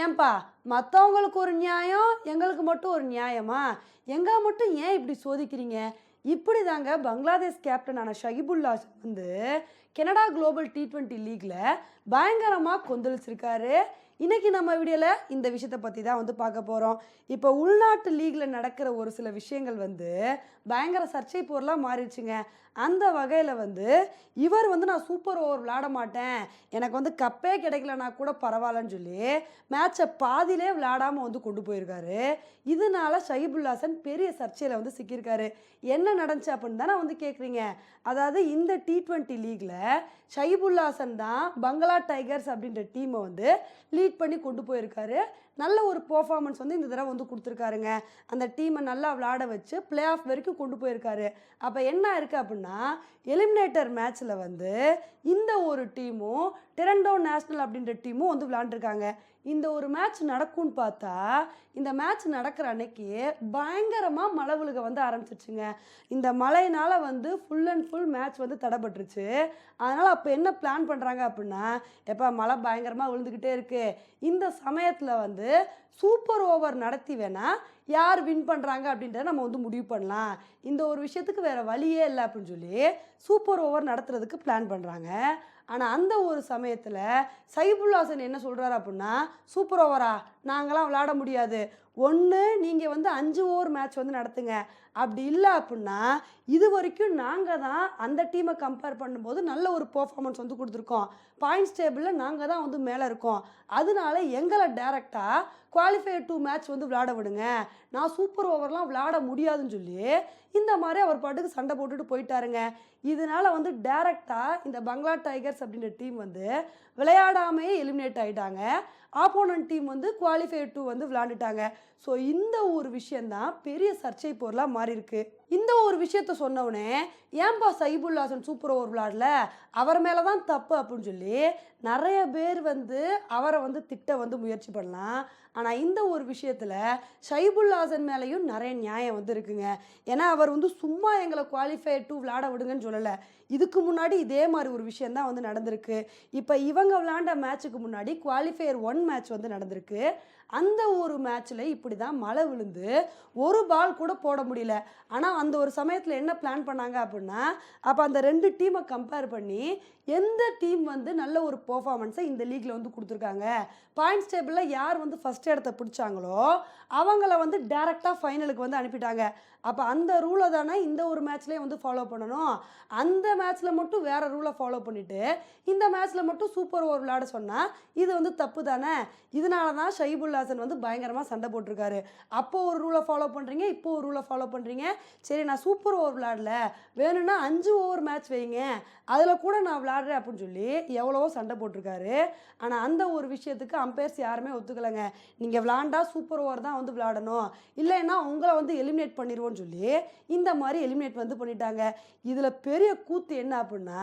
ஏன்பா மற்றவங்களுக்கு ஒரு நியாயம் எங்களுக்கு மட்டும் ஒரு நியாயமா? எங்களை மட்டும் ஏன் இப்படி சோதிக்கிறீங்க? இப்படி தாங்க பங்களாதேஷ் கேப்டனான ஷகிபுல்லா வந்து கனடா குளோபல் டி ட்வெண்ட்டி லீக்ல பயங்கரமாக கொந்தளிச்சிருக்காரு. இன்றைக்கி நம்ம வீடியோவில் இந்த விஷயத்தை பற்றி தான் வந்து பார்க்க போகிறோம் இப்போ உள்நாட்டு லீகில் நடக்கிற ஒரு சில விஷயங்கள் வந்து பயங்கர சர்ச்சை பொருளாக மாறிடுச்சுங்க. அந்த வகையில் வந்து இவர் வந்து நான் சூப்பர் ஓவர் விளாட மாட்டேன். எனக்கு வந்து கப்பே கிடைக்கலனா கூட பரவாயில்லன்னு சொல்லி மேட்சை பாதியிலே விளையாடாமல் வந்து கொண்டு போயிருக்காரு. இதனால ஷஹிபுல்லாசன் பெரிய சர்ச்சையில் வந்து சிக்கியிருக்காரு. என்ன நடந்துச்சு அப்படின்னு தானே வந்து கேட்குறீங்க அதாவது இந்த டி ட்வெண்ட்டி லீகில் ஷஹிபுல்லாசன் தான் பங்களா டைகர்ஸ் அப்படின்ற டீமை வந்து லீட் பண்ணி கொண்டு போயிருக்காரு. நல்ல ஒரு பர்ஃபார்மன்ஸ் வந்து இந்த தடவை வந்து கொடுத்துருக்காருங்க. அந்த டீமை நல்லா விளாட வச்சு பிளே ஆஃப் வரைக்கும் கொண்டு போயிருக்காரு. அப்போ என்ன இருக்குது அப்படின்னா எலிமினேட்டர் மேட்ச்சில் வந்து இந்த ஒரு டீமும் டெரண்டோ நேஷ்னல் அப்படின்ற டீமும் வந்து விளாண்டுருக்காங்க இந்த ஒரு மேட்ச் நடக்கும்னு பார்த்தா இந்த மேட்ச் நடக்கிற அன்னைக்கு பயங்கரமாக மழை விழுக வந்து ஆரம்பிச்சிருச்சுங்க. இந்த மழையினால் வந்து ஃபுல் அண்ட் ஃபுல் மேட்ச் வந்து தடைபட்டுருச்சு. அதனால் அப்போ என்ன பிளான் பண்ணுறாங்க அப்படின்னா எப்போ மழை பயங்கரமாக விழுந்துக்கிட்டே இருக்குது இந்த சமயத்தில் வந்து சூப்பர் ஓவர் நடத்தி வேணால் யார் வின் பண்ணுறாங்க அப்படின்றத நம்ம வந்து முடிவு பண்ணலாம். இந்த ஒரு விஷயத்துக்கு வேறு வழியே இல்லை அப்படின்னு சொல்லி சூப்பர் ஓவர் நடத்துறதுக்கு பிளான் பண்ணுறாங்க ஆனால் அந்த ஒரு சமயத்தில் சைபுல்லாசன் என்ன சொல்கிறாரு அப்படின்னா சூப்பர் ஓவரா? நாங்களாம் விளையாட முடியாது. ஒன்று நீங்கள் வந்து அஞ்சு ஓவர் மேட்ச் வந்து நடத்துங்க. அப்படி இல்லை அப்படின்னா இது வரைக்கும் நாங்கள் தான் அந்த டீமை கம்பேர் பண்ணும்போது நல்ல ஒரு பர்ஃபார்மன்ஸ் வந்து கொடுத்துருக்கோம். பாயிண்ட்ஸ் டேபிளில் நாங்கள் தான் வந்து மேலே இருக்கோம். அதனால எங்களை டேரெக்டாக குவாலிஃபை டூ மேட்ச் வந்து விளையாட விடுங்க. நான் சூப்பர் ஓவர்லாம் விளையாட முடியாதுன்னு சொல்லி இந்த மாதிரி அவர் பாட்டுக்கு சண்டை போட்டுட்டு போயிட்டாருங்க. இதனால வந்து டேரெக்டாக இந்த பங்களா டைகர்ஸ் அப்படின்ற டீம் வந்து விளையாடாமையே எலிமினேட் ஆகிட்டாங்க ஆப்போனன்ட் டீம் வந்து குவாலிஃபை டூ வந்து விளாண்டுட்டாங்க ஸோ இந்த ஒரு விஷயந்தான் பெரிய சர்ச்சை பொருளாக மாறியிருக்கு. இந்த ஒரு விஷயத்த சொன்னவுடனே ஏன்பா சைபுல்லாசன் சூப்பர் ஓவர் விளாடல அவர் மேலே தான் தப்பு அப்படின்னு சொல்லி நிறைய பேர் வந்து அவரை வந்து திட்ட வந்து முயற்சி பண்ணலாம். ஆனால் இந்த ஒரு விஷயத்தில் சைபுல்ஹாசன் மேலேயும் நிறைய நியாயம் வந்து இருக்குங்க. ஏன்னா அவர் வந்து சும்மா எங்களை குவாலிஃபை டூ விளாட விடுங்கன்னு சொல்லலை. இதுக்கு முன்னாடி இதே மாதிரி ஒரு விஷயந்தான் வந்து நடந்திருக்கு. இப்போ இவங்க விளாண்ட மேட்ச்சுக்கு முன்னாடி குவாலிஃபையர் ஒன் மேட்ச் வந்து நடந்திருக்கு. அந்த ஒரு மேட்ச்சில் இப்படி தான் மழை விழுந்து ஒரு பால் கூட போட முடியல. ஆனால் அந்த ஒரு சமயத்தில் என்ன பிளான் பண்ணாங்க அப்படின்னா அப்போ அந்த ரெண்டு டீமை கம்பேர் பண்ணி எந்த டீம் வந்து நல்ல ஒரு பர்ஃபார்மன்ஸை இந்த லீக்கில் வந்து கொடுத்துருக்காங்க? பாயிண்ட்ஸ் டேபிளில் யார் வந்து ஃபஸ்ட் இடத்த பிடிச்சாங்களோ அவங்கள வந்து டேரெக்டாக ஃபைனலுக்கு வந்து அனுப்பிட்டாங்க. அப்போ அந்த ரூலை தானே இந்த ஒரு மேட்ச்லேயே வந்து ஃபாலோ பண்ணணும். அந்த மேட்ச்சில் மட்டும் வேறு ரூலை ஃபாலோ பண்ணிவிட்டு இந்த மேட்ச்சில் மட்டும் சூப்பர் ஓவர் விளையாட சொன்னால் இது வந்து தப்பு தானே? இதனால தான் ஷைபுல் ஹாசன் வந்து பயங்கரமாக சண்டை போட்டிருக்காரு. அப்போ ஒரு ரூலை ஃபாலோ பண்ணுறீங்க இப்போ ஒரு ரூலை ஃபாலோ பண்ணுறீங்க சரி நான் சூப்பர் ஓவர் விளையாடல. வேணும்னா அஞ்சு ஓவர் மேட்ச் வைங்க. அதில் கூட நான் விளாட்றேன் அப்படின்னு சொல்லி எவ்வளவோ சண்டை போட்டிருக்காரு. ஆனால் அந்த ஒரு விஷயத்துக்கு அம்பையர்ஸ் யாருமே ஒத்துக்கலைங்க. நீங்கள் விளாண்டா சூப்பர் ஓவர் தான் வந்து விளாடணும் இல்லைன்னா உங்களை வந்து எலிமினேட் பண்ணிடுவோன்னு சொல்லி இந்த மாதிரி எலிமினேட் வந்து பண்ணிட்டாங்க. இதில் பெரிய கூத்து என்ன அப்படின்னா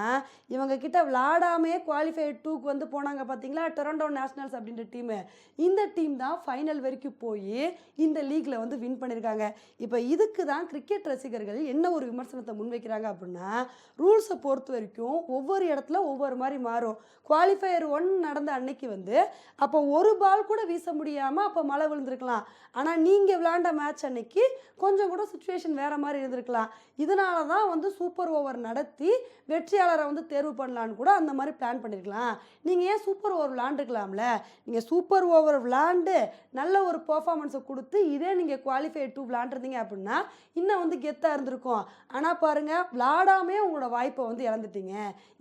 இவங்க கிட்ட விளாடாமே குவாலிஃபை டூக்கு வந்து போனாங்க பார்த்தீங்களா டொரண்டோ நேஷனல்ஸ் அப்படின்ற டீமு இந்த டீம் தான் ஃபைனல் வரைக்கும் போய் இந்த லீக்ல வந்து வின் பண்ணியிருக்காங்க இப்போ இதுக்கு தான் கிரிக்கெட் ரசிகர்கள் என்ன ஒரு விமர்சனத்தை முன்வைக்கிறாங்க அப்படின்னா ரூல்ஸை பொறுத்த வரைக்கும் ஒவ்வொரு இடத்துல ஒவ்வொரு மாதிரி மாறும். குவாலிஃபையர் ஒன் நடந்த அன்னைக்கு வந்து அப்போ ஒரு பால் கூட வீச முடியாமல் அப்போ மழை விழுந்திருக்கலாம். ஆனால் நீங்கள் விளையாண்ட மேட்ச் அன்னைக்கு கொஞ்சம் கூட சுச்சுவேஷன் வேறு மாதிரி இருந்திருக்கலாம். இதனால தான் வந்து சூப்பர் ஓவர் நடத்தி வெற்றியாளரை வந்து தேர்வு பண்ணலான்னு கூட அந்த மாதிரி பிளான் பண்ணியிருக்கலாம் நீங்கள் ஏன் சூப்பர் ஓவர் விளாண்டுக்கலாம்ல நீங்கள் சூப்பர் ஓவர் விளாண்டு நல்ல ஒரு பர்ஃபார்மன்ஸை கொடுத்து இதே நீங்கள் குவாலிஃபை டூ விளாண்டுருந்தீங்க அப்படின்னா இன்னும் வந்து கெத்தாக இருந்திருக்கும். ஆனால் பாருங்கள் விளாடாமே உங்களோட வாய்ப்பை வந்து இழந்துட்டீங்க.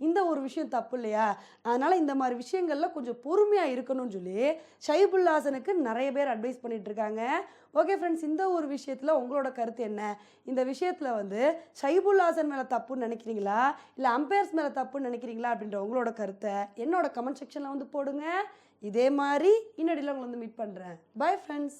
இந்த ஒரு விஷயம் தப்பு இல்லையா? அதனால் இந்த மாதிரி விஷயங்களில் கொஞ்சம் பொறுமையாக இருக்கணும்னு சொல்லி ஷைபுல்லாசனுக்கு நிறைய பேர் அட்வைஸ் பண்ணிகிட்டு இருக்காங்க ஓகே ஃப்ரெண்ட்ஸ் இந்த ஒரு விஷயத்தில் உங்களோட கருத்து என்ன? இந்த விஷயத்தில் வந்து ஷைபுல்லாசன் மேலே தப்புன்னு நினைக்கிறீங்களா? இல்லை அம்பையர்ஸ் மேலே தப்புன்னு நினைக்கிறீங்களா? அப்படின்ற உங்களோட கருத்தை என்னோட கமெண்ட் செக்ஷனில் வந்து போடுங்க. இதே மாதிரி இன்னடியில் உங்களை வந்து மீட் பண்ணுறேன் பை ஃப்ரெண்ட்ஸ்